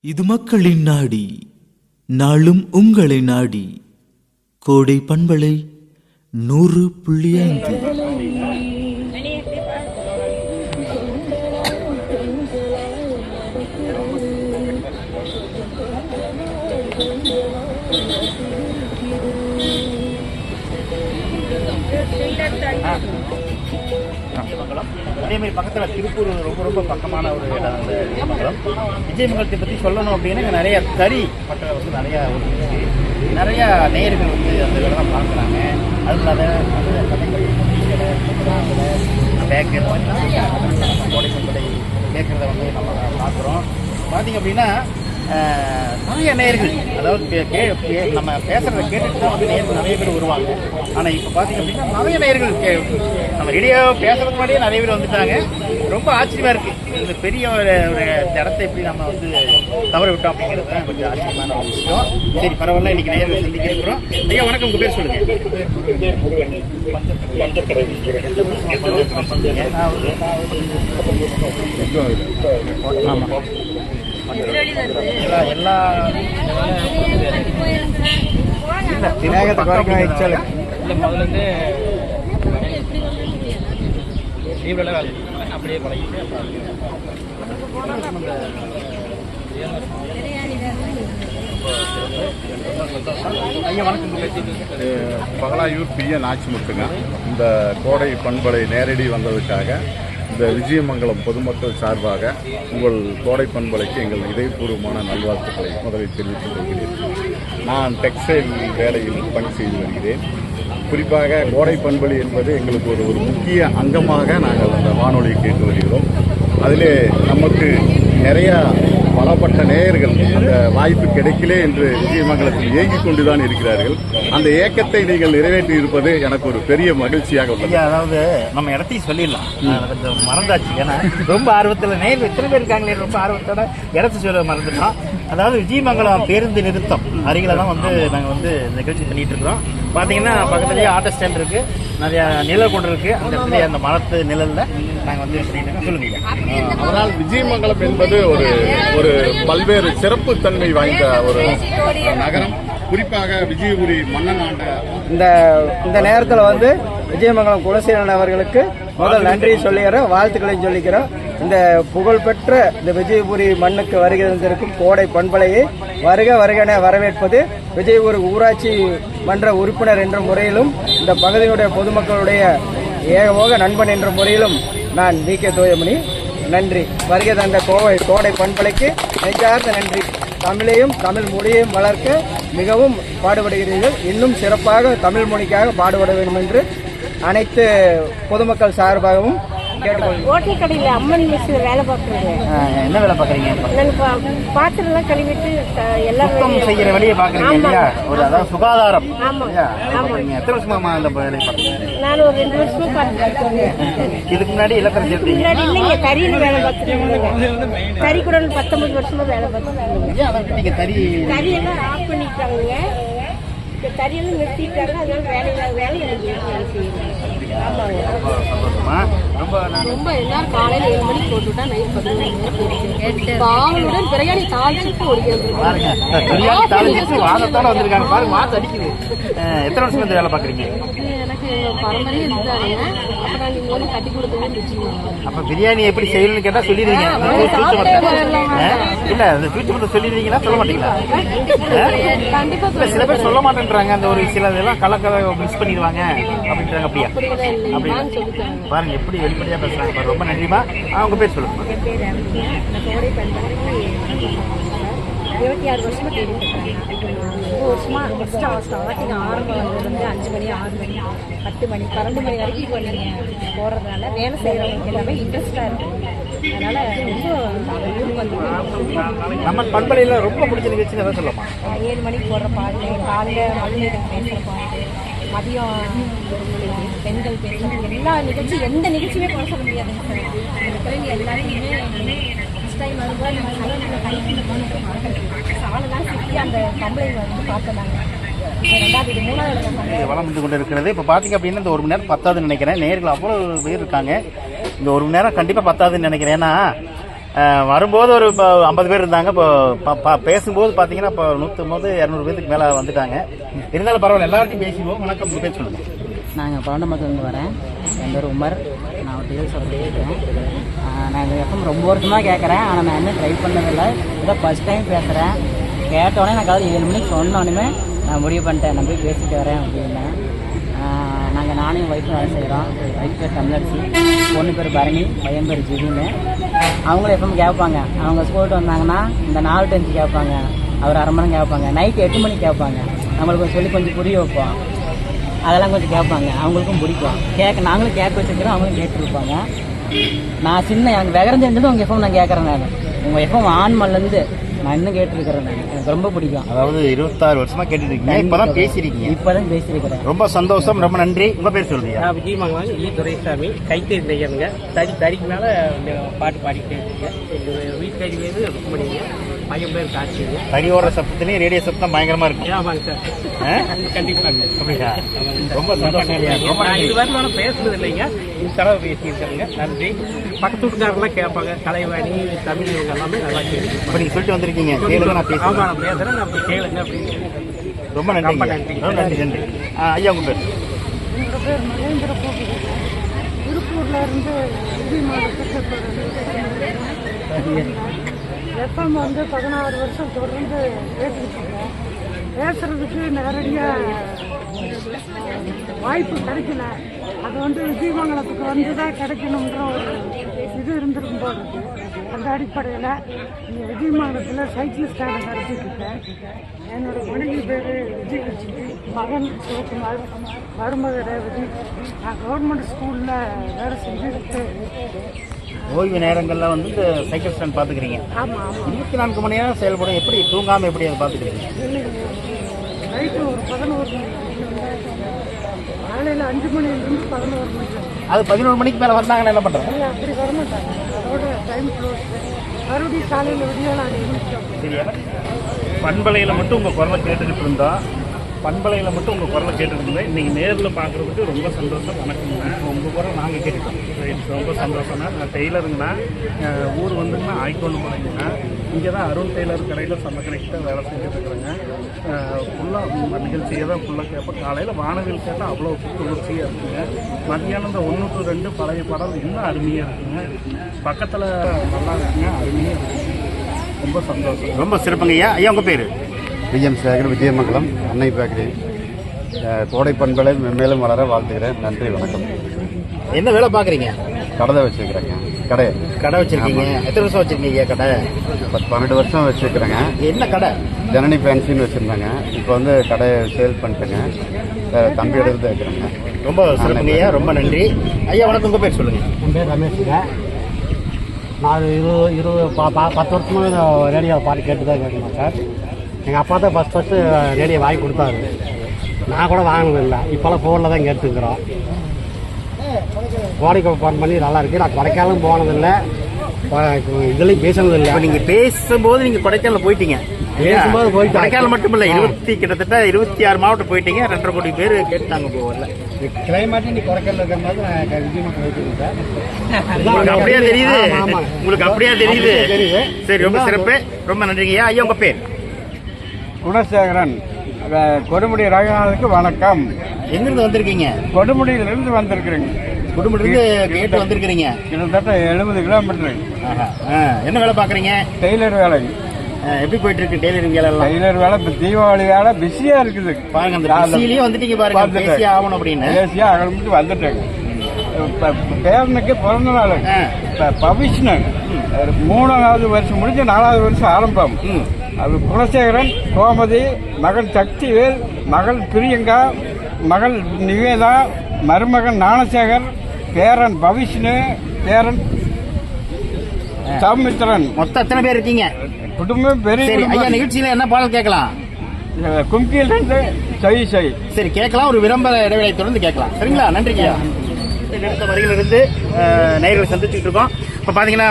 இது மக்களின் நாடி நாளும் உங்களை நாடி. கோடை பண்பலை நூறு புள்ளி ஐந்து. அதேமாதிரி பக்கத்தில் திருப்பூர் ரொம்ப ரொம்ப பக்கமான ஒரு இடம் அந்த விஜயமங்கலம் விஜயமங்கலத்தை பற்றி சொல்லணும் அப்படின்னா நிறைய கறி பட்டறை வந்து நிறையா இருக்கு நிறையா நேயர்கள் வந்து அந்த இதெல்லாம் பார்க்குறாங்க அது இல்லாத அந்த கடைகள், பேக்கர் கோடை சம்பளை கேட்குறத வந்து நம்ம பார்க்குறோம் பார்த்தீங்க அப்படின்னா நிறைய நேர்கள் அதாவது நம்ம பேசுறதை கேட்டுட்டு தான் வந்து நேர்கள் நிறைய பேர் வருவாங்க. ஆனால் இப்போ பார்த்தீங்க அப்படின்னா நிறைய நேர்கள் கே நம்ம ரேடியோ பேசுறதுக்கு முன்னாடியே நிறைய பேர் வந்துட்டாங்க. ரொம்ப ஆச்சரியமா இருக்குது இந்த பெரிய ஒரு ஒரு இடத்தை எப்படி நம்ம வந்து தவற விட்டோம் அப்படிங்கிறது தான் கொஞ்சம் ஆச்சரியமான ஒரு விஷயம். சரி பரவாயில்ல இன்னைக்கு நேரில் சந்திக்கிறோம் ஐயா வணக்கம். உங்கள் பேர் சொல்லுங்க. ஆமாம் எல்லா எல்லா வரைக்கும் இல்லை முதல்லேருந்து லீவ்ல வேலை அப்படியே பழகிட்டு பகலாயூர் பி என் ஆச்சிமுத்துங்க இந்த கோடை பண்பலை நேரடி வந்ததுக்காக இந்த விஜயமங்கலம் பொதுமக்கள் சார்பாக உங்கள் கோடை பண்பலைக்கு எங்கள் இதயபூர்வமான நல்வாழ்த்துக்களை முதலில் தெரிவித்துக் கொள்கிறேன். நான் டெக்ஸ்டைல் வேலையில் பணி செய்து வருகிறேன். குறிப்பாக கோடை பண்பலி என்பது எங்களுக்கு ஒரு ஒரு முக்கிய அங்கமாக நாங்கள் அந்த வானொலியை கேட்டு வருகிறோம். அதிலே நமக்கு நிறையா பலப்பட்ட நேயர்கள் அந்த வாய்ப்பு கிடைக்கலே என்று விஜயமங்கலத்தில் ஏங்கிக் கொண்டுதான் இருக்கிறார்கள். அந்த ஏக்கத்தை நீங்கள் நிறைவேற்றி இருப்பது எனக்கு ஒரு பெரிய மகிழ்ச்சியாக உள்ளது. அதாவது நம்ம இடத்தையும் சொல்லிடலாம். கொஞ்சம் மறந்தாச்சு. ஏன்னா ரொம்ப ஆர்வத்தில் நேர் எத்தனை பேர் இருக்காங்களே ரொம்ப ஆர்வத்தோட இடத்த சொல்ல மறந்துட்டோம். அதாவது விஜயமங்கலம் பேருந்து நிறுத்தம் அருகில தான் வந்து நாங்கள் வந்து நிகழ்ச்சி பண்ணிட்டு இருக்கிறோம். பார்த்தீங்கன்னா பக்கத்துலேயே ஆட்டோ ஸ்டாண்ட் இருக்கு. நிறைய நிழல் கொண்டு இருக்கு. அந்த இடத்துல அந்த மரத்து நிழல்ல நாங்கள் வந்து பண்ணிட்டு இருக்கோம். சொல்லுங்க ஐயா. அதனால் விஜயமங்கலம் என்பது ஒரு ஒரு பல்வேறு சிறப்பு தன்மை வாய்ந்த ஒரு நகரம். குறிப்பாக விஜயபுரி மன்னன் ஆண்ட இந்த இந்த நேரத்தில் வந்து விஜயமங்கலம் குலசேகரன் அவர்களுக்கு முதல் நன்றி சொல்லிக்கிறோம் வாழ்த்துக்களையும் சொல்லிக்கிறோம். இந்த புகழ்பெற்ற இந்த விஜயபுரி மண்ணுக்கு வருகை தந்திருக்கும் கோடை பண்பலையை வருக வருகென வரவேற்பது விஜயபுரி ஊராட்சி மன்ற உறுப்பினர் என்ற முறையிலும் இந்த பகுதியுடைய பொதுமக்களுடைய ஏகமோக நண்பன் என்ற முறையிலும் நான் வி கே தோயமணி நன்றி. வருகை தந்த கோவை கோடை பண்பலைக்கு நெஞ்சார்ந்த நன்றி. தமிழையும் தமிழ் மொழியையும் வளர்க்க மிகவும் பாடுபடுகிறீர்கள். இன்னும் சிறப்பாக தமிழ் மொழிக்காக பாடுபட வேண்டும் என்று அனைத்து பொதுமக்கள் சார்பாகவும் ஹோட்டல் கடையில் அம்மன் மெஸ்ஸில் வேலை பார்க்குறேங்க ஆஹ், என்ன வேலை பார்க்குறீங்க? நான் பாத்திரம்லாம் கழுவிட்டு அஹ், எல்லா சுத்தம் வேலையும் செய்யற வேலையை பார்க்குறீங்க. இல்லையா? ஒரு அதாவது சுகாதாரம். ஆமா. இல்லையா? அதை ஆமா. பார்க்குறீங்க? எத்தனை வருஷமா அந்த வேலையை பார்க்குறீங்க நான் ஒரு ரெண்டு வருஷமா பார்த்துருக்கேன் இதுக்கு முன்னாடி இலக்கணம் முன்னாடி இல்லைங்க கறியில் வேலை பார்த்துருக்கேங்க கறி கூட பத்தொன்பது வருஷமா வேலை பார்த்துருக்கேங்க தறி கறியெல்லாம் ஆஃப் பண்ணிட்டாங்க. கறியெல்லாம் நிறுத்திட்டாங்க. அதனால வேலை வேலை எனக்கு செய்யணும் சந்தோஷமா? ரொம்ப ரொம்ப எல்லாரும் காலையில ஏழு மணிக்கு போட்டுவிட்டா நைட் பதினொன்று பாவலுடன் பிரியாணி தாளிச்சுட்டு ஒடிக்கிறது பாருங்க பிரியாணி தாளிச்சு வாதத்தோட வந்திருக்காங்க. பாருங்க அடிக்குது. அஹ், எத்தனை வருஷம் இந்த வேலை பார்க்குறீங்க? எனக்கு பரம்பரையே அப்ப பிரியாணி எப்படி செய்யணும்னு கேட்டா சொல்லிடுவீங்க. இல்ல அந்த மட்டும் சொல்லிடுவீங்களா சொல்ல மாட்டீங்களா? சில பேர் சொல்ல மாட்டேன்றாங்க. அந்த ஒரு சில இதெல்லாம் கலக்க மிக்ஸ் பண்ணிடுவாங்க. அப்படின்றாங்க அப்படியா? அப்படியெல்லாம் இல்லை அப்படி நான் சொல்லித்தாங்க பாருங்க எப்படி வெளிப்படையா பேசுறாங்க. ரொம்ப நன்றிமா. ஆ, உங்க பேர் சொல்லுங்க. இருபத்தி ஆறு வருஷமா தேடிட்டு இருக்கேன் ரொம்ப வருஷமா ஃபஸ்ட்டு ஸ்டார்டிங் ஆரம்பம் வந்ததுலேருந்து அஞ்சு மணி ஆறு மணி பத்து மணி பன்னெண்டு மணி வரைக்கும் இப்போ நீங்கள் போகிறதுனால வேலை செய்கிறவங்களுக்கு எல்லாமே இன்ட்ரெஸ்டாக இருக்குது அதனால் ரொம்ப ஊருக்கு வந்து நம்ம பண்பலையில ரொம்ப பிடிச்ச நிகழ்ச்சி எதாவது சொல்லலாமா? ஏழு மணிக்கு போடுற பாட்டு காலையில் மகளிர் பேசுகிற பாட்டு மதியம் பெண்கள் பேசுகிற எல்லா நிகழ்ச்சி எந்த நிகழ்ச்சியுமே குறை சொல்ல முடியாதுங்க சார் எல்லாத்தையுமே ஃபஸ்ட் டைம் வரும்போது நம்ம சைலண்டில் கைப்பிடிச்சு சாலெல்லாம் சுற்றி அந்த கம்பளைங்க வந்து பார்த்தோம் ரெண்டாவது இது மூணாவது இடம் நான் இது வளர்ந்து கொண்டு இருக்கிறது இப்போ பார்த்தீங்க அப்படின்னா இந்த ஒரு மணி நேரம் பத்தாதுன்னு நினைக்கிறேன். நேர்கள் அவ்வளோ பேர் இருக்காங்க. இந்த ஒரு மணி நேரம் கண்டிப்பாக பத்தாதுன்னு நினைக்கிறேன். ஏன்னா வரும்போது ஒரு இப்போ ஐம்பது பேர் இருந்தாங்க. இப்போ ப- ப- பேசும்போது பார்த்தீங்கன்னா இப்போ நூற்றம்பது இரநூறு பேருக்கு மேலே வந்துட்டாங்க. இருந்தாலும் பரவாயில்ல எல்லார்ட்டையும் பேசிடுவோம். வணக்கம் பேர் சொல்லுங்க. நாங்கள் பழண்டமத்துலேருந்து வரேன். என் பேர் உமர். நான் ஒரு டீல் சொல்லியிருக்கேன் நான் இந்த எஃப்எம் ரொம்ப வருஷமாக கேட்குறேன் ஆனால் நான் இன்னும் ட்ரை பண்ணதில்லை. இதான் ஃபஸ்ட் டைம் பேசுகிறேன் கேட்டோடனே நான் காலையில் ஏழு மணிக்கு சொன்னோடனே நான் முடிவு பண்ணிட்டேன். நான் போய் பேசிட்டு வரேன் அப்படின்னு. நாங்கள் நானும் என் ஒய்ஃபும் வேலை செய்கிறோம் ஒய்ஃப் பேர் தமிழர்ச்சி பொண்ணு பேர் பரணி. பையன் பேர் ஜிதின்னு அவங்களும் எஃப்எம் கேட்பாங்க அவங்க ஸ்கூல்ட்டு வந்தாங்கன்னா இந்த நாலு டென்த்து கேட்பாங்க அவர் அரை மணி கேட்பாங்க நைட்டு எட்டு மணிக்கு கேட்பாங்க நம்மளுக்கு கொஞ்சம் சொல்லி கொஞ்சம் புரிய வைப்போம். அதெல்லாம் கொஞ்சம் கேட்பாங்க அவங்களுக்கும் பிடிக்கும். கேட்க நாங்களும் கேட்க வச்சுருக்கிறோம். அவங்களும் கேட்டுருப்பாங்க. நான் சின்ன எனக்கு விவரம் தெரிஞ்சது உங்கள் எஃப்எம் நான் கேட்குறேன் நான். உங்கள் எஃப்எம் ஆன்மல்லேருந்து நான் இன்னும் கேட்டுருக்கிறேன் நான். எனக்கு ரொம்ப பிடிக்கும். அதாவது இருபத்தாறு வருஷமா கேட்டுட்டு இருக்கீங்க இப்பதான் பேசியிருக்கீங்க இப்போ தான் பேசியிருக்கிறேன் ரொம்ப சந்தோஷம் ரொம்ப நன்றி. உங்க பேர் சொல்லுங்க. நான் விஜயமங்கலம் ஈ துரைசாமி. கைத்தறி நெய்யருங்க தறி தறிக்கு மேலே இந்த பாட்டு பாடிக்கிட்டே இருக்கீங்க. எங்கள் வீட்டுக்காரிலேருந்து ருக்மணிங்க. பையன் பேர் காட்சிங்க தறியோட சத்தத்துலயும் ரேடியோ சத்தம் பயங்கரமா இருக்கும். ஆமாங்க சார். ஆ? கண்டிப்பாங்க அப்படியா? ரொம்ப சந்தோஷம். ரொம்ப இது வரைக்கும் பேசுனது இல்லைங்க. தடவை பேசியிருக்கேங்க நன்றி. பக்கத்து வீட்டுக்காரெல்லாம் கேட்பாங்க கலைவாணி தமிழ் இவங்க எல்லாமே நல்லா அப்ப நீங்க சொல்லிட்டு வந்திருக்கீங்க. கேளுங்க நான் ஆமாம் பேசுறேன். நான் பேசுகிறேன் நான் கேளுங்க அப்படின்னு ரொம்ப நன்றி. ரொம்ப. நன்றி. நன்றி. நன்றி. ஐயா உங்க பேர்? என்னோட பேர் மகேந்திர கோபி திருப்பூர்ல இருந்து உதவி மாவட்டத்துக்கு எஃப்எம் வந்து பதினாறு வருஷம் தொடர்ந்து பேசிக்கிட்டு இருக்கோம். பேசுறதுக்கு நேரடியாக வாய்ப்பு கிடைக்கல. அது வந்து விஜயமங்கலத்துக்கு வந்து தான் கிடைக்கணுன்ற ஒரு இது இருந்திருக்கும் போது. அந்த அடிப்படையில் இங்கே விஜயமங்கலத்தில் சைக்கிள் ஸ்டாண்டை நடத்திட்டு இருக்கேன் என்னோட மனைவி பேர் விஜயலட்சுமி மகன் சிவகுமார் மருமக ரேவதி நான் கவர்மெண்ட் ஸ்கூலில் வேலை செஞ்சுட்டு ஓய்வு நேரங்கள்ல வந்து இந்த சைக்கிள் ஸ்டாண்ட் ஆமாம் இருபத்தி நான்கு மணி நேரம் செயல்படும். எப்படி தூங்காம எப்படி அதை பாத்துக்கிறீங்க நைட்டு ஒரு பதினோரு மணி. காலையில் அஞ்சு மணிலேருந்து பதினோரு மணி. அது பதினோரு மணிக்கு மேல வந்தாங்கன்னா என்ன இல்லை அப்படி அதோட டைம் க்ளோஸ் மறுபடியும் காலையில் விடியலாம் அஞ்சு மணிக்கு பண்பலையில் மட்டும் உங்கள் குரலை கேட்டுக்கிட்டு இருந்தா பண்பலையில் மட்டும் உங்கள் குரலை கேட்டுருந்தேன். இன்றைக்கி நேரில் பார்க்குறதுக்கு ரொம்ப சந்தோஷம். வணக்கம்ண்ணா உங்கள் குரல் நாங்கள் கேட்டுட்டோம். ரொம்ப சந்தோஷம்ண்ணா நான் டெய்லருங்கண்ணா ஊர் வந்துங்கண்ணா ஆய்க்கொண்டு போனீங்கன்னா இங்கே தான் அருண் டெய்லர் கடையில் சம கணக்கிட்ட வேலை செஞ்சுட்டு இருக்கிறேங்க ஃபுல்லாக நிகழ்ச்சியை தான் ஃபுல்லாக கேட்பேன் காலையில் வானவில் கேட்டால் அவ்வளோ புத்துணர்ச்சியாக இருக்குங்க. மத்தியானம் இந்த ஒன்று டு ரெண்டு பழைய படம் இன்னும் அருமையாக இருக்குங்க. பக்கத்தில் நல்லா இருக்குங்க. அருமையாக இருக்குங்க ரொம்ப சந்தோஷம். ரொம்ப சிறப்புங்க. ஐயா ஐயா உங்கள் பேர்? விஜயம் சேகர் விஜயமங்கலம் அன்னை பேக்கரி கோடை பண்பலை மேலும் வளர வாழ்த்துக்கிறேன் நன்றி வணக்கம். என்ன வேலை பாக்குறீங்க கடை வச்சுருக்கிறேங்க. கடை. கடை வச்சிருக்கீங்க. எத்தனை வருஷம் வச்சிருக்கீங்க கடை? பத்து பன்னெண்டு வருஷம் வச்சுருக்கிறேங்க. என்ன கடை? ஜனனி ஃபேன்சின்னு வச்சுருந்தாங்க. இப்போ வந்து கடையை சேல் பண்ணிட்டேங்க. தம்பி எடுத்து வைக்கிறேங்க. ரொம்ப சிறப்புங்க ஐயா ரொம்ப நன்றி. ஐயா வணக்கம். உங்க பேர் சொல்லுங்க. என் பேர் ரமேஷுங்க நான் இருபது இருபது ப- ப- பத்து வருஷமாக ரேடியோ பாட்டு கேட்டு தான் கேட்கணும் சார். எங்கள் அப்பா தான் ஃபஸ்ட் ஃபஸ்ட்டு ரேடியோ வாங்கி கொடுத்தாரு. நான் கூட வாங்கினதில்லை. இப்போல்லாம் ஃபோனில் தான் கேட்டுக்கிறோம் கோடைக்கு ஃபோன் பண்ணி நல்லா இருக்கு. நான் கொடைக்காலும் போனதில்லை. இதுலேயும் பேசுனதில்லை. இப்ப நீங்க பேசும்போது நீங்க கொடைக்கானல் போயிட்டீங்க. பேசும்போது போயிட்டோம். கொடைக்கானல் மட்டும் இல்ல. இருபத்தி கிட்டத்தட்ட இருபத்தி ஆறு மாவட்டம் போயிட்டீங்க. ரெண்டரை கோடி பேர் கேட்டாங்க போகல கிளைமேட்டு நீ கொடைக்கானல் இருக்கிற மாதிரி நான் விஜயமாக போயிட்டு சார். உங்களுக்கு அப்படியே தெரியுது. உங்களுக்கு அப்படியே தெரியுது. சரி ரொம்ப சிறப்பு. ரொம்ப நன்றிங்க ஐயா ஐயா உங்க பேர்? குணசேகரன் கொடுமுடி ரங்கநாதனுக்கு வணக்கம். எங்கிருந்து வந்திருக்கீங்க? கொடுமுடியிலிருந்து வந்திருக்கிறேங்க குடும்பத்திலிருந்து கேட்டு வந்திருக்கிறீங்க. கிட்டத்தட்ட எழுபது கிலோமீட்டர். என்ன வேலை பாக்குறீங்க டெய்லர் வேலை. எப்படி போயிட்டு இருக்கு டெய்லரிங் வேலை எல்லாம்? டெய்லர் வேலை இப்போ தீபாவளி வேலை பிஸியா இருக்குது. பாருங்க அந்த பிஸிலேயே வந்துட்டீங்க பாருங்க பார்த்துட்டேன். பேசி ஆகணும் அப்படின்னு. தேசியா அகலமுட்டு வந்துட்டேங்க பேரனுக்கு பிறந்த நாள். பவிஷ்ணன் மூணாவது வருஷம் முடிஞ்சு நாலாவது வருஷம் ஆரம்பம். அது குலசேகரன் கோமதி மகள் சக்திவேல் மகள் பிரியங்கா மகள் நிவேதா மருமகன் ஞானசேகர் பேரன் பவிஷ்ணு பேரன் சௌமித்திரன். மொத்தம் எத்தனை பேர் இருக்கீங்க? குடும்பம் பெரிய ஐயா. நிகழ்ச்சியில என்ன பாடல் கேட்கலாம்? கும்கியில் இருந்து செய் செய் சரி கேட்கலாம் ஒரு விளம்பர இடைவேளை தொடர்ந்து கேட்கலாம். சரிங்களா? நன்றிங்க நிறுத்த வரையிலிருந்து நேர்களை சந்திச்சுட்டு இருக்கோம். இப்போ பார்த்தீங்கன்னா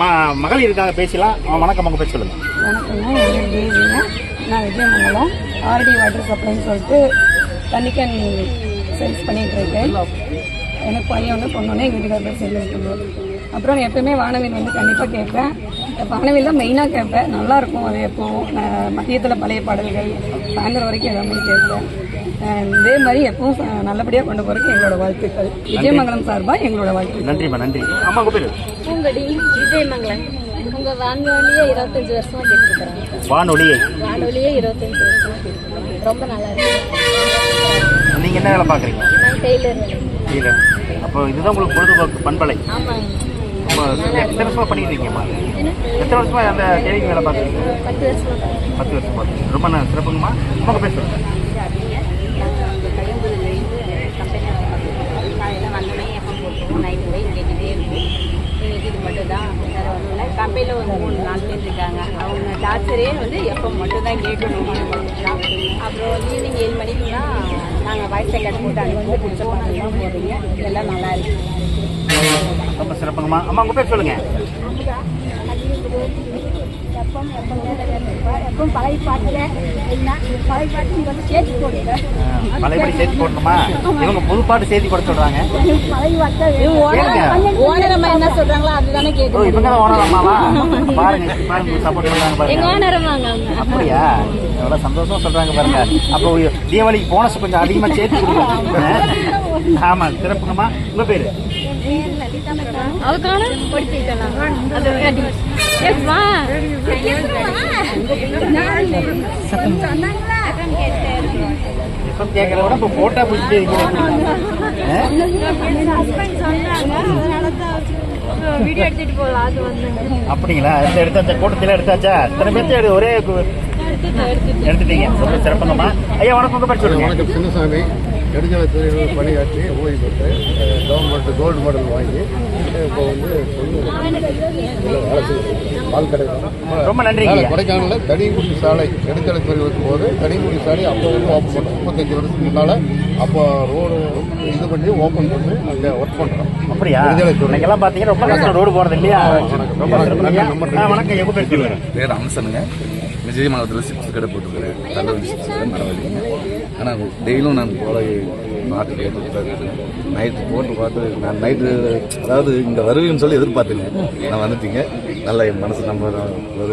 ம- மகள் இருக்காங்க பேசலாம் அவன் வணக்கம் அவங்க பேச சொல்லுங்க. வணக்கங்க என் நான் விஜயமங்கலம். ஆர்டி வாட்டர் சப்ளைன்னு சொல்லிட்டு தண்ணிக்கன் சேல்ஸ் பண்ணிகிட்டு இருக்கேன். எனக்கு பையன் ஒன்று பொண்ணு ஒன்று எங்கள் வீட்டுக்காரர் பேர் செல்லிருக்கணும் அப்புறம் எப்பயுமே வானவில் வந்து கண்டிப்பாக கேட்பேன். வானவில் தான் மெயினாக கேட்பேன். நல்லாயிருக்கும் அது எப்போவும் மதியத்தில் பழைய பாடல்கள் சாயந்தரம் வரைக்கும் எல்லாமே கேட்பேன். இதே மாதிரி எப்பவும் நல்லபடியாக கொண்டு போகிறதுக்கு எங்களோட வாழ்த்துக்கள். விஜயமங்கலம் சார்பாக எங்களோட வாழ்த்துக்கள். நன்றிம்மா நன்றி. அம்மா பேரு பூங்கடி விஜயமங்கலம். உங்க வானொலியே இருபத்தஞ்சு வருஷமா கேட்டுருக்குறாங்க வானொலியை. வானொலியே இருபத்தஞ்சு வருஷமா ரொம்ப நல்லா இருக்கு. நீங்க என்ன வேலை பாக்குறீங்க நான் டெய்லர் இல்ல அப்போ இதுதான் உங்களுக்கு பொழுதுபோக்கு பண்பலை. ஆமாங்க. எத்தனை வருஷமா பண்ணிட்டு இருக்கீங்கம்மா எத்தனை வருஷமா அந்த டெய்லிங் வேலை பார்க்குறீங்க? பத்து வருஷமா. பத்து வருஷம். ரொம்ப சிறப்புங்கம்மா. உங்க பேர் சொல்லுங்க காலையில் வந்தோடனே எப்போ போட்டுருவோம் நைட்டு போய் கேட்டுகிட்டே இருக்கும் இன்னைக்கு இது மட்டும் தான் வேறு ஒன்றும் ஒரு மூணு நாலு பேர் இருக்காங்க அவங்க டாக்டரே வந்து எப்போ மட்டும் தான் கேட்கணும். அப்புறம் ஈவினிங் ஏழு மணிக்குனா நாங்கள் வாய்ஸ் ரெக்கார்ட் போட்டு அனுப்பி பிடிச்ச பாடலாம் போகிறீங்க இதெல்லாம் நல்லா இருக்கு. ரொம்ப சிறப்புங்கம்மா. அம்மா உங்கள் பேர் சொல்லுங்கள் எப்பவும் பழைய பாட்டுல என்ன பழைய பாட்டு நீங்க வந்து சேர்த்து போடுங்க பழையபடி சேர்த்து போடணுமா? இவங்க புது பாட்டு சேர்த்து போட சொல்றாங்க. பழைய பாட்டு ஓனர் அம்மா என்ன சொல்கிறாங்களோ அதுதானே ஓ கேட்கணும் இவங்க தான் ஓனர் அம்மாவா பாருங்க பாருங்க சப்போர்ட் பண்றாங்க எங்கள் பாருங்க ஓனர் அம்மாங்க அவங்க அப்படியா? எவ்வளவு சந்தோஷமா சொல்றாங்க பாருங்க. அப்போ தீபாவளிக்கு போனஸ் கொஞ்சம் அதிகமா சேர்த்து கொடுங்க. ஆமா சிறப்புங்கம்மா. உங்க பேரு? அதுக்கான அது ஏப்பா இப்ப கேட்கறத விட இப்ப போட்டா பிடிச்சி வீடியோ எடுத்துட்டு போகலாம் அது வந்து அப்படிங்களா? இந்த எடுத்து அந்த கூட்டத்தில் எடுத்தாச்சா? இத்தனை பேர்த்து ஒரே எடுத்துட்டீங்க. ரொம்ப சிறப்புங்கம்மா ஐயா வணக்கம் பேர் சொல்லுங்க. வணக்கம் சின்னசாமி. நெடுஞ்சாலைத்துறையில் பணியாற்றி ஓய்வு பெற்று கவர்மெண்ட் கோல்டு மெடல் வாங்கி இப்போ வந்து பால் கடை ரொம்ப நன்றிங்க ஐயா. கொடைக்கானலில் தனிக்குடி சாலை நெடுஞ்சாலைத்துறை இருக்கும்போது தனிக்குடி சாலை அப்போ வந்து ஓப்பன் பண்ணோம். முப்பத்தஞ்சு வருஷத்துக்கு முன்னால் அப்போ ரோடு இது பண்ணி ஓப்பன் பண்ணி அங்கே ஒர்க் பண்ணுறோம் அப்படியா? இன்னைக்கெல்லாம் பாத்தீங்கன்னா ரொம்ப கஷ்டம் ரோடு போறது இல்லையா ரொம்ப வணக்கம். எங்க பேர் பேர் அம்சனுங்க. விஜய் மாவட்டத்தில் சிப்ஸ் கடை போட்டுருக்கிறேன் தள்ளவழி சிப்ஸ் கடை மரவழி ஆனால் டெய்லியும் நான் போல பாட்டு கேட்டு நைட்டு போட்டு பார்த்து நான் நைட்டு அதாவது இங்கே வருவீங்கன்னு சொல்லி எதிர்பார்த்தேங்க. நான் வந்துட்டீங்க. நல்லா என் மனசு நம்ம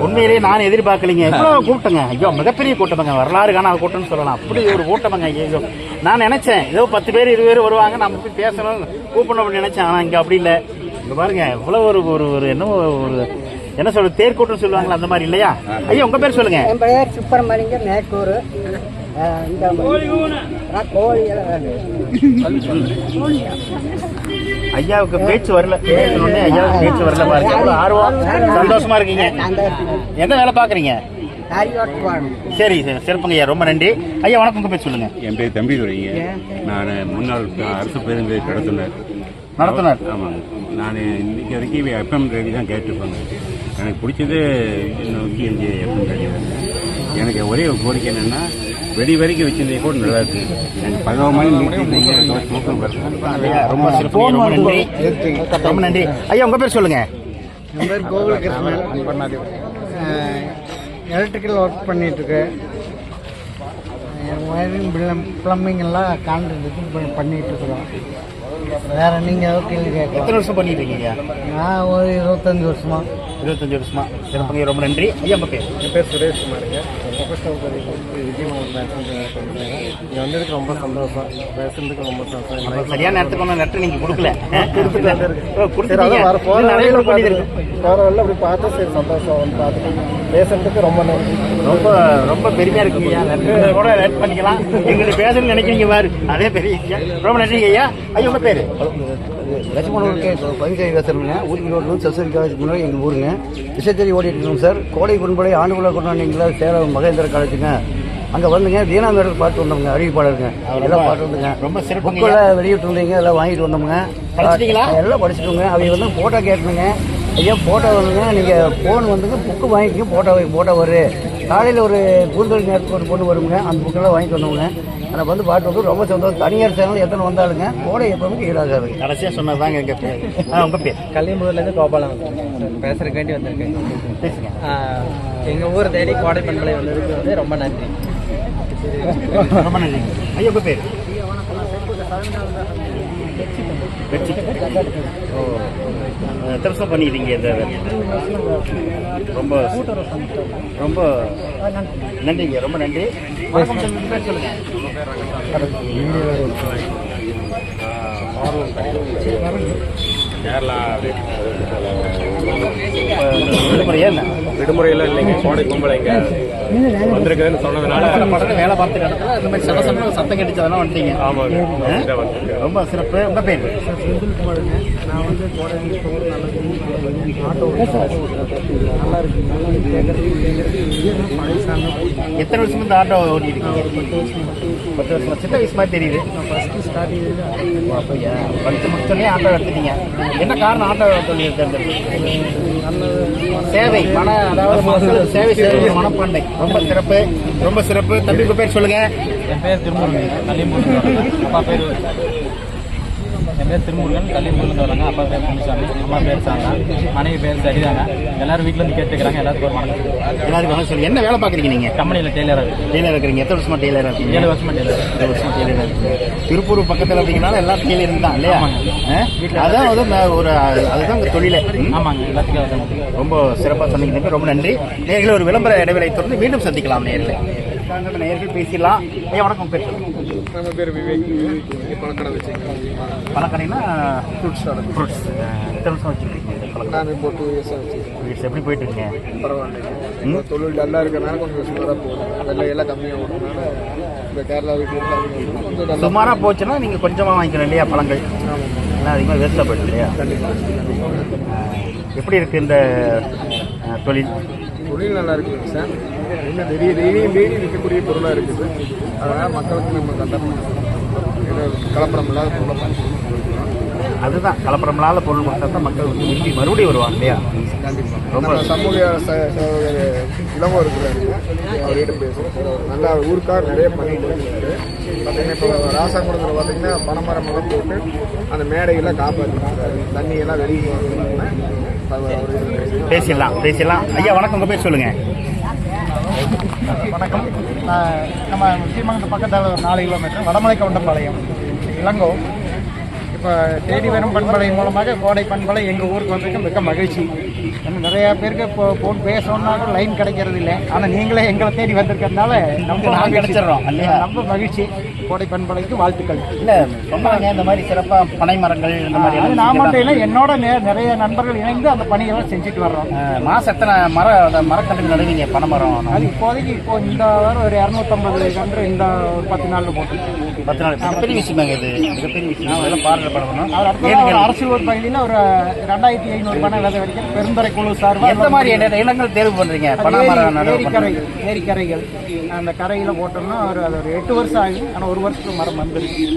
உண்மையிலேயே நான் எதிர்பார்க்கலீங்க. கூட்டங்க. ஐயோ மிகப்பெரிய கூட்டமங்க. வரலாறு காணாத கூட்டம்னு சொல்லலாம். அப்படி ஒரு கூட்டமங்க. ஐயோ. நான் நினச்சேன். ஏதோ பத்து பேர் இருபது பேர் வருவாங்க. நம்ம போய் பேசணும் கூப்பிடணும் அப்படின்னு நினச்சேன். ஆனால் இங்கே அப்படி இல்லை. இங்கே பாருங்க. இவ்வளோ ஒரு ஒரு ஒரு ஒரு என்ன சொல்றது தேர் கூட்டம் சொல்லுவாங்களா அந்த மாதிரி இல்லையா? ஐயா உங்க பேர் சொல்லுங்க. என் பெயர் சுப்பிரமணியம் மேற்கூர் இந்த கோழி ஐயாவுக்கு பேச்சு வரல. பேசணுன்னே ஐயாவுக்கு பேச்சு வரல பாருங்க. எவ்வளவு ஆர்வம் சந்தோஷமா இருக்கீங்க. என்ன வேலை பாக்குறீங்க சரி சரி சிறப்புங்க ஐயா ரொம்ப நன்றி. ஐயா வணக்கம் உங்க பேர் சொல்லுங்க. என் பேர் தம்பிதுரைங்க நான் முன்னாள் அரசு பேருந்து நடத்துனர் நடத்துனர். ஆமாங்க நான் இன்னைக்கு வரைக்கும் எஃப்எம் ரேடியோ தான் கேட்டுருப்பேங்க. எனக்கு பிடிச்சது நோக்கி எம்ஜி எப்படின்னு ரேடியோ எனக்கு ஒரே ஒரு கோரிக்கை என்னென்னா வெடி வரைக்கும் வச்சிருந்தே கூட நல்லா இருக்கு எனக்கு பதினோரு ரொம்ப சிறப்பு ரொம்ப நன்றி. ரொம்ப நன்றி. ஐயா உங்கள் பேர் சொல்லுங்கள் என் பேர் கோகுலகிருஷ்ணன் எலக்ட்ரிக்கல் ஒர்க் பண்ணிகிட்ருக்கேன் இருக்கேன் ஒயரிங் பிளம்பிங் எல்லாம் கான்ட்ராக்ட் பண்ணிகிட்ருக்குறோம் இருக்கிறோம் வேற நீங்க ஏதாவது கேள்வி எத்தனை வருஷம் பண்ணிட்டு இருக்கீங்க? நான் ஒரு இருபத்தஞ்சு வருஷமா. இருபத்தஞ்சு வருஷமா. சிறப்புங்க ரொம்ப நன்றி. ஐயா பேர்? என் பேர் சுரேஷ் இங்கே வந்ததுக்கு ரொம்ப சந்தோஷம் பேசுறதுக்கு ரொம்ப சந்தோஷம் சரியான நேரத்துக்கு ஒன்றும் லெட்டர் நீங்க கொடுக்கல கொடுத்துட்டு. வர நிறைய வழியில வழியில அப்படி பார்த்தா சரி சந்தோஷம் வந்து பேசுறதுக்கு ரொம்ப நன்றி. ரொம்ப ரொம்ப பெருமையா இருக்குங்க ஐயா. லெட்டர் கூட லேட் பண்ணிக்கலாம். எங்களுக்கு பேசணும்னு நினைக்கிறீங்க பாரு. அதே பெரிய ரொம்ப நன்றிங்க ஐயா. ஐயா பேரு? லட்சுமணூருக்கு பதிவு பேசுகிறேங்க ஊட்டி ரோடு சரஸ்வதி காலேஜ் முன்னாடி எங்கள் ஊருங்க. விசைத்தறி ஓடிட்டு இருக்கோம் சார். கோடை பண்படை ஆண்டுக்குள்ள கொண்டாண்டிங்களா சேலம் மகேந்திர காலேஜுங்க. அங்கே வந்துங்க தீனா மேடல் பாட்டு வந்தோம்ங்க அறிவிப்பாளருங்க. எல்லாம் பாட்டு வந்துங்க. ரொம்ப சிறப்புங்க. புக்கில் வெளியிட்டு இருந்தீங்க எல்லாம் வாங்கிட்டு வந்தோம்ங்க? எல்லாம் படிச்சுட்டோங்க. அவங்க வந்து ஃபோட்டோ கேட்டுங்க ஐயா ஃபோட்டோ வந்துங்க நீங்கள் ஃபோன் வந்துங்க புக்கு வாங்கிக்கங்க ஃபோட்டோ ஃபோட்டோ வரும் காலையில் ஒரு கூடுதல் நேரத்துக்கு ஒரு பொண்ணு வருங்க. அந்த புக்கெல்லாம் வாங்கிட்டு வந்தோங்க அதை வந்து பாட்டு வந்து ரொம்ப சந்தோஷம். தனியார் சேனல் எத்தனை வந்தாலுங்க கோடை எப்பவுமே ஈடாகாது கடைசியா சொன்னதாங்க எங்க பேர். ஆ, உங்க பேர்? கல்லியம்பூர்லேருந்து கோபாலம் பேசுறதுக்காண்டி வந்திருக்கேன். பேசுங்க. எங்கள் ஊர் தேடி கோடை பண்பலை வந்ததுக்கு வந்து ரொம்ப நன்றி. ரொம்ப நன்றி. ஐயா உங்க பேர்? வெற்றி ஓ எத்தனை வருஷம் பண்ணிக்கிறீங்க இந்த? ரொம்ப ரொம்ப நன்றிங்க. ரொம்ப நன்றி. கேரளா விடுமுறையா என்ன? விடுமுறையில் இல்லைங்க. கோடை கும்பல் இங்கே வந்திருக்குதுன்னு சொன்னதுனால படத்துல வேலை பார்த்த இடத்துல இந்த மாதிரி சட சமயம் சத்தம் கட்டிச்சு அதெல்லாம் வந்துட்டீங்க ஆமாங்க. ரொம்ப சிறப்பு உங்க பேர்? நான் வந்து கோடை ஆட்டோ நல்லா இருக்கு. எத்தனை வருஷம் இந்த ஆட்டோ ஓட்டிட்டு இருக்கீங்க? பத்து வருஷம் சின்ன வயசு மாதிரி தெரியுது. ஃபஸ்ட்டு ஸ்டார்டிங் அப்படியா? படிச்சு முடிச்சோடனே ஆட்டோ எடுத்துட்டீங்க. என்ன காரணம் ஆட்டோ தொழில் தேர்ந்தெடுத்து சேவை மன அதாவது சேவை செய்வது மனப்பான்மை. ரொம்ப சிறப்பு ரொம்ப சிறப்பு. தம்பி உங்க பேர் சொல்லுங்க. என் பேர் திருமுருகன். அப்பா பேர் என் பேர் திருமுருகன் கலிமுருகன் வராங்க. அப்பா பேர் முனுசாமி அம்மா பேர் சாந்தா மனைவி பேர் சரிதாங்க எல்லாரும் வீட்ல இருந்து கேட்டுக்கிறாங்க. எல்லாத்துக்கும் ஒரு வணக்கம் எல்லாருக்கும் சொல்லுங்க. என்ன வேலை பார்க்குறீங்க நீங்க? கம்பெனியில் டெய்லர் டெய்லர் இருக்கிறீங்க. எத்தனை வருஷமா டெய்லர் இருக்கீங்க? ஏழு வருஷமா டெய்லர் ஏழு வருஷமா டெய்லர் இருக்கீங்க. திருப்பூர் பக்கத்தில் அப்படிங்கனால எல்லாம் டெய்லர் தான் இல்லையா? ஆ? அதான் வந்து ஒரு அதுதான் உங்க தொழிலே? ஆமாங்க. எல்லாத்துக்கும். ரொம்ப சிறப்பாக சொன்னீங்க. ரொம்ப நன்றி. நேர்களை ஒரு விளம்பர இடைவேளை தொடர்ந்து மீண்டும் சந்திக்கலாம் நேர்களை. நேர்கள் பேசிடலாம். ஐயா வணக்கம். சொல்லுங்க. நம்ம பேர் விவேக். பழக்கடை வச்சுருக்கோம். பழக்கடைனா ஃப்ரூட் ஸ்டால் ஃப்ரூட்ஸ் எத்தனை வருஷம் வச்சுருக்கீங்க நான் இப்போ டூ இயர்ஸாக வச்சுருக்கேன். எப்படி போயிட்டு இருக்கீங்க பரவாயில்லைங்க இப்போ தொழில் நல்லா இருக்கிறனால கொஞ்சம் சுமாராக போகுது. வெள்ளை எல்லாம் கம்மியாக ஓடுறதுனால இந்த கேரளா வீட்டு கொஞ்சம் நல்லா சுமாரா போச்சுன்னா நீங்க கொஞ்சமா வாங்கிக்கணும் இல்லையா பழங்கள்? ஏன்னா அதிகமாக வேஸ்ட்டாக போயிடுது இல்லையா? ஆ, எப்படி இருக்கு இந்த தொழில்? தொழில் நல்லா இருக்குங்க சார். என்ன டெய்லி டெய்லியும் டெய்லி விற்கக்கூடிய பொருளாக இருக்குது. அதனால் மக்களுக்கு நம்ம கண்டனம் கலப்படம் இல்லாத பொருளை அதுதான் கலப்படமில்லாத பொருள் கொடுத்தா தான் மக்கள் வந்து விரும்பி மறுபடியும் வருவாங்க இல்லையா? ரொம்ப சமூக இளவோ இருக்கிறாரு. அவர்கிட்ட பேசுகிறோம் அவர் நல்லா ஊருக்கார் நிறைய பண்ணிட்டு இருக்காரு பார்த்தீங்கன்னா இப்போ ராசாங்குளத்தில் பார்த்தீங்கன்னா பனைமரம் எல்லாம் போட்டு அந்த மேடையெல்லாம் காப்பாற்றிருக்காரு தண்ணியெல்லாம் வெளியே பேசிடலாம் பேசிடலாம். ஐயா வணக்கம். உங்க பேர் சொல்லுங்க. வணக்கம். நம்ம ஸ்ரீமங்கலத்து பக்கத்தில் ஒரு நாலு கிலோமீட்டர் வடமலை கவுண்டம்பாளையம் இளங்கோ. இப்போ தேடி வரும் பண்பலை மூலமாக கோடை பண்பலை எங்கள் ஊருக்கு வந்திருக்க மிக்க மகிழ்ச்சி. இன்னும் நிறையா பேருக்கு இப்போ ஃபோன் பேசணுன்னாலும் லைன் கிடைக்கிறது இல்லை ஆனால் நீங்களே எங்களை தேடி வந்திருக்கிறதுனால நம்ம நாங்க மகிழ்ச்சி. கிடைச்சிடுறோம், இல்லையா? ரொம்ப மகிழ்ச்சி. கோடை பண்பலைக்கு வாழ்த்துக்கள். இல்ல சொன்னாங்க இந்த மாதிரி சிறப்பா பனை மரங்கள் இந்த மாதிரி அது நான் மட்டும் இல்லை. என்னோட நெ- நிறைய நண்பர்கள் இணைந்து அந்த பணிகளை செஞ்சுட்டு வர்றோம். மாசம் எத்தனை மர அந்த மரக்கன்று நடுவீங்க பனை மரம்? அது இப்போதைக்கு இப்போ இந்த வாரம் ஒரு இரநூத்தம்பது கன்று இந்த ஒரு பத்து நாளில் போட்டு பத்து நாள் மிகப்பெரிய விஷயமாங்க இது. மிகப்பெரிய விஷயம். அதெல்லாம் பாராட்டப்படணும் ஒரு அரசியல் பகுதியில் ஒரு ரெண்டாயிரத்தி ஐநூறு பணம் விதை வரைக்கும் பெருந்துறை குழு சார்பாக எந்த மாதிரி இட- இடங்கள் தேர்வு பண்றீங்க? பனை மரம் ஏரிக்கரை. ஏரிக்கரைகள். அந்த கரையில் போட்டோம்னா ஒரு அது ஒரு எட்டு வருஷம் ஆகும் ஆனால் ஒரு வருஷத்துக்கு மரம் வந்துருக்கு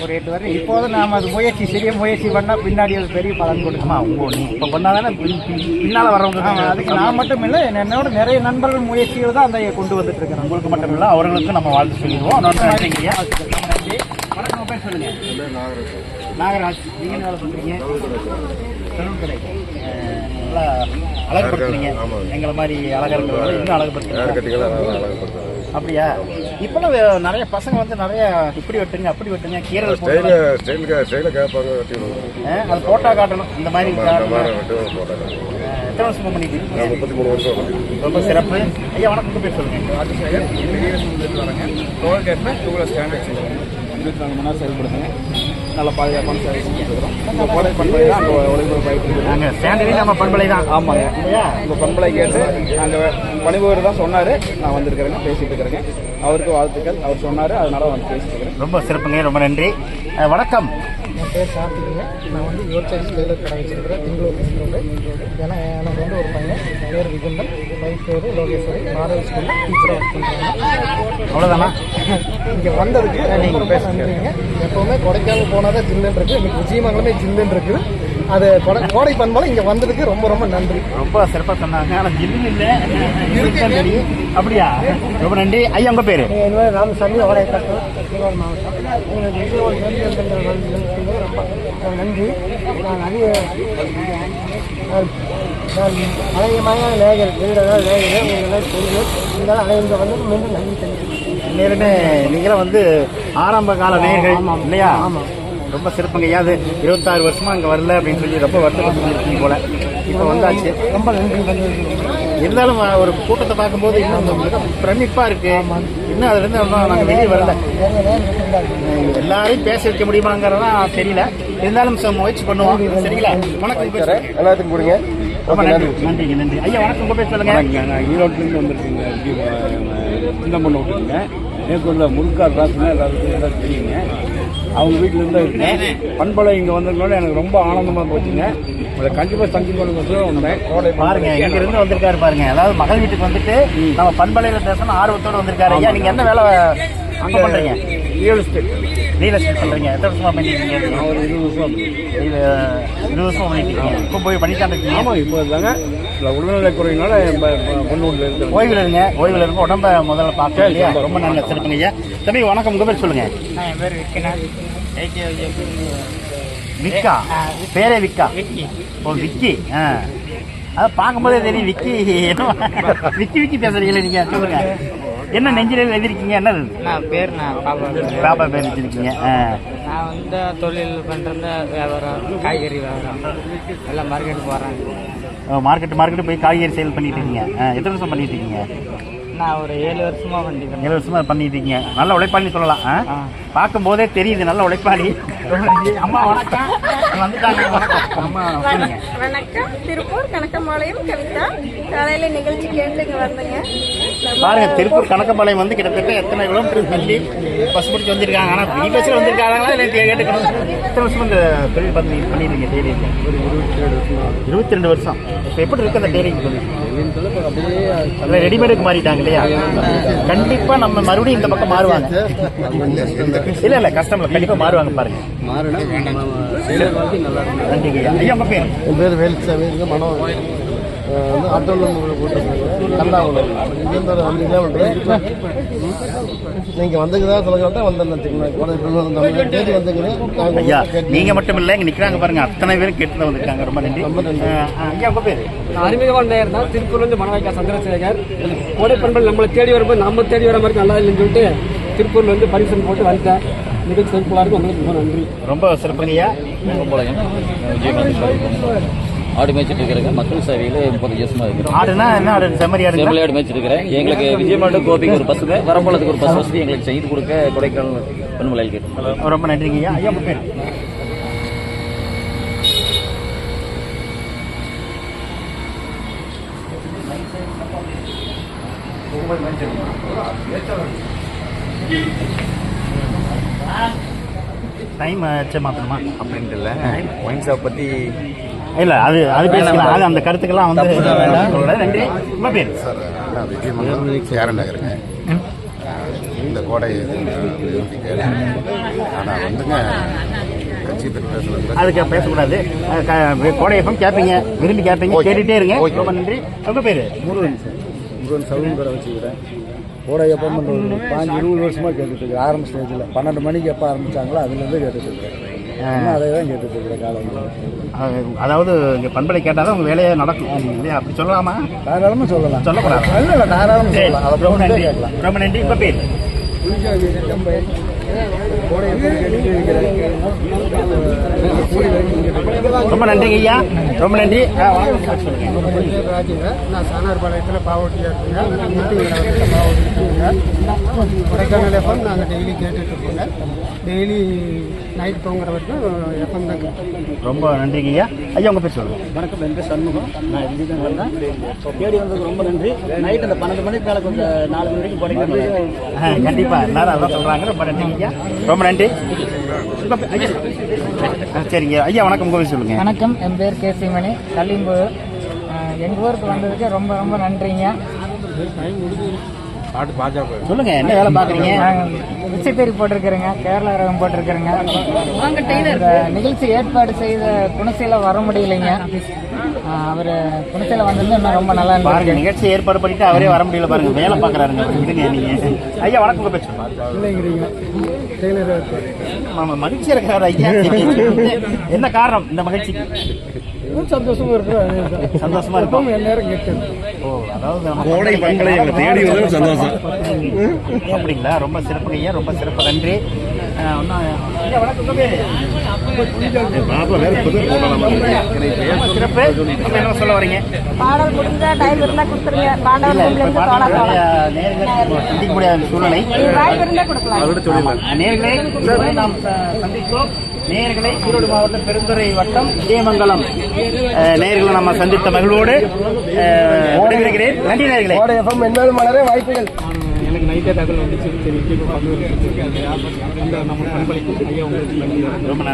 ஒரு எட்டு வரை இப்போது நாம் அது முயற்சி சிறிய முயற்சி பண்ணால் பின்னாடி அது பெரிய பலன் கொடுக்கும். உங்க இப்ப பின்- பின்- பின்னால வர்றவங்க ஆமா, அதுக்கு நான் மட்டும் இல்லை என்னோட நிறைய நண்பர்கள் முயற்சிகள் தான் அந்த கொண்டு வந்துட்டு இருக்கிறேன் உங்களுக்கு மட்டும் இல்ல அவர்களுக்கும் நம்ம வாழ்த்து சொல்லிடுவோம். நன்றி. வணக்கம் பேர் நாகராஜ் நீங்க என்ன வேலை நல்லா அழகுபடுத்துறீங்க எங்களை மாதிரி அழகா இருக்கிறவங்க இன்னும் அழகுபடுத்துறீங்க அப்படியா? இப்பெல்லாம் வே- நிறைய பசங்க வந்து நிறைய இப்படி வெட்டுங்க அப்படி வெட்டுங்க கீரல் ஸ்டைலு ஸ்டைலுக்கு ஸ்டைலை கேட்பாங்க அது போட்டா காட்டணும். இந்த மாதிரி எத்தனை வருஷமா பண்ணிட்டு முப்பத்தி மூணு வருஷம் ரொம்ப சிறப்பு. ஐயா வணக்கம். உங்க பேர் சொல்லுங்க. வரேங்க டோல்கேட்டில் டூ வீலர் ஸ்டாண்ட் இருபத்தி நாலு மணி நேரம் செயல்படுத்துங்க நல்ல பாதுகாப்பான சேவை செஞ்சுருக்கிறோம் உங்கள் கோடை பண்பலை தான் அங்கே நாங்க ஸ்டாண்டர்டே நம்ம பண்பலை தான். ஆமாங்க. உங்கள் பண்பலை கேட்டு நாங்கள் பணிபுரியர் தான் சொன்னார். நான் வந்திருக்கிறேங்க பேசிட்டு இருக்கிறேங்க. அவருக்கு வாழ்த்துக்கள். அவர் சொன்னார் அதனால வந்து பேசிட்டு இருக்கிறேன். ரொம்ப சிறப்புங்க ரொம்ப நன்றி. வணக்கம். என் பேர் கார்த்திகங்க நான் வந்து யுவர் டெய்லர் கடை வச்சிருக்கிறேன். பெங்களூர் பெங்களூர் ஏன்னா எனக்கு வந்து ஒரு பையன். பேர் விகுந்தன் வைஃப் பேர் லோகேஸ்வரி. மாதவி ஸ்கூலில் டீச்சராக ஒர்க் பண்ணுறாங்க அவ்வளோதானா இங்கே வந்ததுக்கு நீங்கள் ரொம்ப நன்றிங்க. எப்போவுமே கொடைக்கானல் போனால் தான் ஜில்லுன்னு இருக்குது இன்னைக்கு விஜயமங்கலமே ஜில்லுன்னு இருக்குது அது கொடை கோடை பண்பால் இங்கே வந்ததுக்கு ரொம்ப ரொம்ப நன்றி. ரொம்ப சிறப்பாக சொன்னாங்க. ஆனால் ஜில்லு இல்லை. தெரியும் அப்படியா? ரொம்ப நன்றி. ஐயா உங்க பேரு? என் பேர் ராமசாமி. ஓடையப்பட்டம் ஈரோடு மாவட்டம். ஒரு நன்றி நான் நான் அநேகமாக நேயர் வீரர்கள் நேயர்கள் உங்களெல்லாம் தெரியும் இருந்தாலும் அனைவருக்கு வந்து மீண்டும் நன்றி தெரிவிக்கிறேன் நேருமே நீங்களும் வந்து ஆரம்ப கால நேர்கள் இல்லையா? ரொம்ப சிறப்புங்க. அது இருபத்தாறு வருஷமா அங்க வரல அப்படின்னு சொல்லி ரொம்ப வருத்தப்பட்டு போல. இப்போ வந்தாச்சு. ரொம்ப நன்றி இருந்தாலும் ஒரு கூட்டத்தை பார்க்கும்போது இன்னும் மிக பிரமிப்பா இருக்கு. இன்னும் அதுல இருந்து இன்னும் நாங்க வெளியே வரல. எல்லாரையும் பேச வைக்க முடியுமாங்கிறதா தெரியல. இருந்தாலும் ச- முயற்சி பண்ணுவோம். சரிங்களா? வணக்கம். எல்லாத்துக்கும் கொடுங்க. ரொம்ப நன்றி. நன்றிங்க நன்றி ஐயா வணக்கம். உங்க பேர் சொல்லுங்க. நான் ஈரோட்டிலேருந்து வந்திருக்கேங்க. சின்ன பொண்ணு விட்டுருங்க எனக்கு உள்ள முருக்கார் ராசுனா எல்லாருக்கும் எல்லாம் தெரியுங்க. அவங்க வீட்டில் இருந்தா இருக்கேன் பண்பலை இங்கே வந்ததுனால எனக்கு ரொம்ப ஆனந்தமாக போச்சுங்க. உங்களை கண்டிப்பாக சந்திக்கணும் வந்தேன். கோடை பாருங்க இங்க இருந்து வந்திருக்காரு பாருங்க. அதாவது மகள் வீட்டுக்கு வந்துட்டு நம்ம பண்பலையில பேசணும் ஆர்வத்தோட வந்திருக்காரு. ஐயா நீங்க என்ன வேலை அங்க பண்றீங்க? ரியல் எஸ்டேட் ரியல் எஸ்டேட் பண்றீங்க. எத்தனை வருஷமா பண்ணிருக்கீங்க ஒரு இருபது வருஷம் இருபது வருஷம் பண்ணிட்டு இருக்கீங்க. இப்போ போய் பண்ணிட்டு இருக்கீங்க ஆமாம் இப்போ தாங்க. உடல்நலை குறையினால பொண்ணு வீட்டில் இருக்கிறேன் ஓய்வுல இருங்க ஓய்வுல இருங்க உடம்ப முதல்ல பார்க்க இல்லையா? ரொம்ப நல்ல சிறப்புங்க ஐயா தம்பி வணக்கம். உங்க பேர் சொல்லுங்க. என் பேர் விக்கா? பேரே விக்கா? ஓ விக்கி. ஆ. அதை பார்க்கும்போதே தெரியும் விக்கி. என்ன விக்கி விக்கி பேசுறீங்களே நீங்க. சொல்லுங்க. என்ன நெஞ்சில எழுதிருக்கீங்க? என்னது? நான் பேர் நான் பாப்பா பாப்பா பேர் வச்சிருக்கீங்க. நான் வந்து தொழில் பண்ணுறது வியாபாரம் காய்கறி வியாபாரம். எல்லாம் மார்க்கெட் போகிறேன் மார்க்கெட் மார்க்கெட் போய் காய்கறி சேல் பண்ணிட்டு இருக்கீங்க. எத்தனை வருஷம் பண்ணிட்டு இருக்கீங்க? நான் ஒரு ஏழு வருஷமா பண்ணிக்கிறேன். ஏழு வருஷமா பண்ணிட்டு இருக்கீங்க நல்ல உழைப்பாளி சொல்லலாம்? பார்க்கும் போதே தெரியுது நல்ல உழைப்பாளி. அம்மா வணக்கம். வந்துட்டாங்க வணக்கம். அம்மா சொல்லுங்க. வணக்கம். திருப்பூர் கணக்கம்பாளையம் கவிதா. காலையில நிகழ்ச்சி கேட்டுங்க வந்தேங்க. பாருங்க திருப்பூர் கணக்கம்பாளையம் வந்து கிட்டத்தட்ட எத்தனை கிலோமீட்டர் தள்ளி பஸ் பிடிச்சி வந்திருக்காங்க. ஆனா ஃப்ரீ பஸ்ல வந்திருக்காங்களா இல்லை கேட்டுக்கணும்? எத்தனை வருஷம் இந்த தொழில் பண்ணி பண்ணிருக்கீங்க டெய்லி இருபத்தி ரெண்டு வருஷம். இப்போ எப்படி இருக்கு அந்த டெய்லி தொழில் ரெடிமேடுக்கு மாறிட்டாங்க இல்லையா? கண்டிப்பா நம்ம மறுபடியும் இந்த பக்கம் மாறுவாங்க. இல்ல இல்ல கஸ்டமர் கண்டிப்பா மாறுவாங்க பாருங்க. நன்றிங்க. ஐயா. பேர்? பேர் வேலுசாமி மனம் வந்து ஆட்டோவில் போட்டுருக்காங்க இங்கேருந்து நீங்கள் சொல்லுங்க வந்தேன் தேதி வந்துங்க ஐயா நீங்க மட்டும் இல்ல இங்க நிக்கிறாங்க பாருங்க. அத்தனை பேரும் கேட்டு தான் வந்திருக்காங்க. ரொம்ப நன்றி. அஹ், ஐயா உங்க பேரு? தான் திருப்பூர்லேருந்து மணவாய்க்கா சந்திரசேகர். கோடைப்பண்பல் நம்மளை தேடி வரும்போது நம்ம தேடி வர மாதிரி நல்லா இல்லைன்னு சொல்லிட்டு திருப்பூர்ல வந்து பரிசன் போட்டு வந்துட்டேன் நிகழ்ச்சி சிறப்பாக இருக்கும் உங்களுக்கு ரொம்ப நன்றி. ரொம்ப சிறப்புங்கய்யா விஜயகாந்த் ஆடு மேய்ச்சிட்டு இருக்கிறேங்க. மக்கள் சேவையில் முப்பது வருஷமா இருக்கிறோம். ஆடுனா என்ன ஆடு? செம்மறி ஆடு மேய்ச்சிட்டு இருக்கிறேன் எங்களுக்கு விஜயமாடு கோபிக்கு ஒரு பஸ்ஸுங்க வரம்பளத்துக்கு ஒரு பஸ் வசதி எங்களுக்கு செய்து கொடுக்க கொடைக்கானல் பெண்மலையில் கேட்டு ரொம்ப நன்றிங்க ஐயா. பேர்? டைம் மாத்தணுமா? அப்படின்ட்டு இல்லை. ஒயின் ஷாப் பற்றி இல்ல அது அது பேசிக்கலாம். அது அந்த கருத்துக்கெல்லாம் வந்து. நன்றி. உங்க பேர்? சார் நான் விஜயமங்கலம் சேரன் நகருங்க இந்த கோடை ஆனால் வந்துங்க கட்சி அதுக்கு பேசக்கூடாது. கோடை எஃப்எம் கேட்பீங்க. விரும்பி கேட்பீங்க. கேட்டுட்டே இருங்க. ரொம்ப நன்றி. உங்க பேரு? முருகன் சார். முருகன் சவுண்ட் கடை வச்சுக்கிறேன். கோடை எப்போ பாஞ்சு இருபது வருஷமாக கேட்டுட்டு இருக்கேன். ஆரம்ப ஸ்டேஜில் பன்னெண்டு மணிக்கு எப்போ ஆரம்பிச்சாங்களோ அதுலேருந்து கேட்டுட்டு இருக்கேன். அதாவது இங்க பண்பலை கேட்டாதான் உங்க வேலையே நடக்கும். இல்லையா? அப்படி சொல்லலாமா? தாராளமாக சொல்லலாம். சொல்லக்கூடாது? இல்லை இல்லை தாராளமாக சொல்லலாம். அதை ரொம்ப நன்றி. ரொம்ப நன்றி. இப்ப பேர்? ரொம்ப நன்றிங்க ஐயா. ரொம்ப நன்றி. ராஜுங்க நான் சானார்பாளையத்தில் பாவட்டியாக இருக்குங்க மீட்டிங் நடக்கிற பாவட்டி கொடைக்கானல் எஃப்எம் நாங்கள் டெய்லி கேட்டுட்டு இருக்கோங்க டெய்லி நைட் தூங்குற வரைக்கும் எஃப்எம் தான் கேட்போம் ரொம்ப நன்றிங்க ஐயா. ஐயா உங்க பேர் சொல்லுங்க. வணக்கம் என் பேர் சண்முகம். நான் விஜய் வந்தேன். தேடி வந்ததுக்கு ரொம்ப நன்றி. நைட் அந்த பன்னெண்டு மணிக்கு மேலே கொஞ்சம் நாலு மணி வரைக்கும் படிக்கிறேன் அஹ் கண்டிப்பா. எல்லாரும் அதான் சொல்றாங்க. ரொம்ப நன்றிங்க ஐயா. ரொம்ப நன்றி. சரிங்க. ஐயா வணக்கம். பேர் சொல்லுங்க. வணக்கம். என் பேர் கேசிமணி கல்லிம்பூர் எங்கள் ஊருக்கு வந்ததுக்கு ரொம்ப ரொம்ப நன்றிங்க. சொல்லுங்க. என்ன வேலை பாக்குறீங்க விசைத்தறி போட்டிருக்கிறேங்க. கேரளா ரகம் போட்டிருக்கிறேங்க. இந்த நிகழ்ச்சி ஏற்பாடு செய்த குணசீல வர முடியலைங்க. அவர் குணசீல வந்திருந்தா இன்னும் ரொம்ப நல்லா பாருங்க நிகழ்ச்சி ஏற்பாடு பண்ணிட்டு அவரே வர முடியல பாருங்க. வேலை பாக்குறாருங்க விடுங்க நீங்க. ஐயா வணக்கம் ஆமா, மகிழ்ச்சியா இருக்கிறாரு ஐயா. என்ன காரணம் இந்த மகிழ்ச்சிக்கு? சந்தோஷமா இருக்கிறோம் சந்தோஷமா இருக்கும். எல்லாரும் கேட்டது ஓ அதாவது கோடை தேடி வந்தது சந்தோஷம். அப்படிங்களா? ரொம்ப சிறப்புங்க ஐயா ரொம்ப சிறப்பு. நன்றி. என்ன சொல்ல வரீங்க? பாடல் முடிஞ்சா டைம் இருந்தா கொடுத்துருங்க. பாடல் நேர்கள் சந்திக்க முடியாத சூழ்நிலை. வாய்ப்பு இருந்தா கொடுக்கலாம். நாம் சந்தித்தோம். ஈரோடு மாவட்டம் பெருந்துறை வட்டம் விஜயமங்கலம் அஹ், நேயர்களை நம்ம சந்தித்த மகிழ்வோடு நன்றி நேயர்களே கோடை எனக்கு நைட்டே தகவல் வந்துச்சு. சரி இப்போ பங்கு இந்த நம்ம பண்பளிக்கும் ஐயா உங்களுக்கு ரொம்ப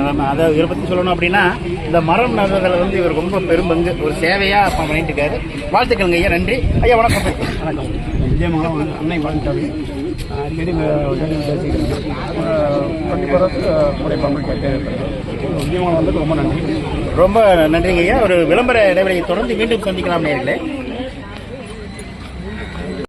இதை பற்றி சொல்லணும் அப்படின்னா இந்த மரம் நடுறதுல வந்து இவர் ரொம்ப பெரும் பங்கு ஒரு சேவையாக அப்பா பண்ணிட்டு இருக்காரு. வாழ்த்துக்கள்ங்க ஐயா நன்றி. ஐயா வணக்கம். வணக்கம். விஜயமங்கலம் அன்னை வாழ்ந்தாவி அடிக்கடி கூட பங்கு கேட்டு விஜயமங்கலம் வந்து ரொம்ப நன்றி. ரொம்ப நன்றிங்க ஐயா. ஒரு விளம்பர இடைவெளியை தொடர்ந்து மீண்டும் சந்திக்கலாம் நேர்களே.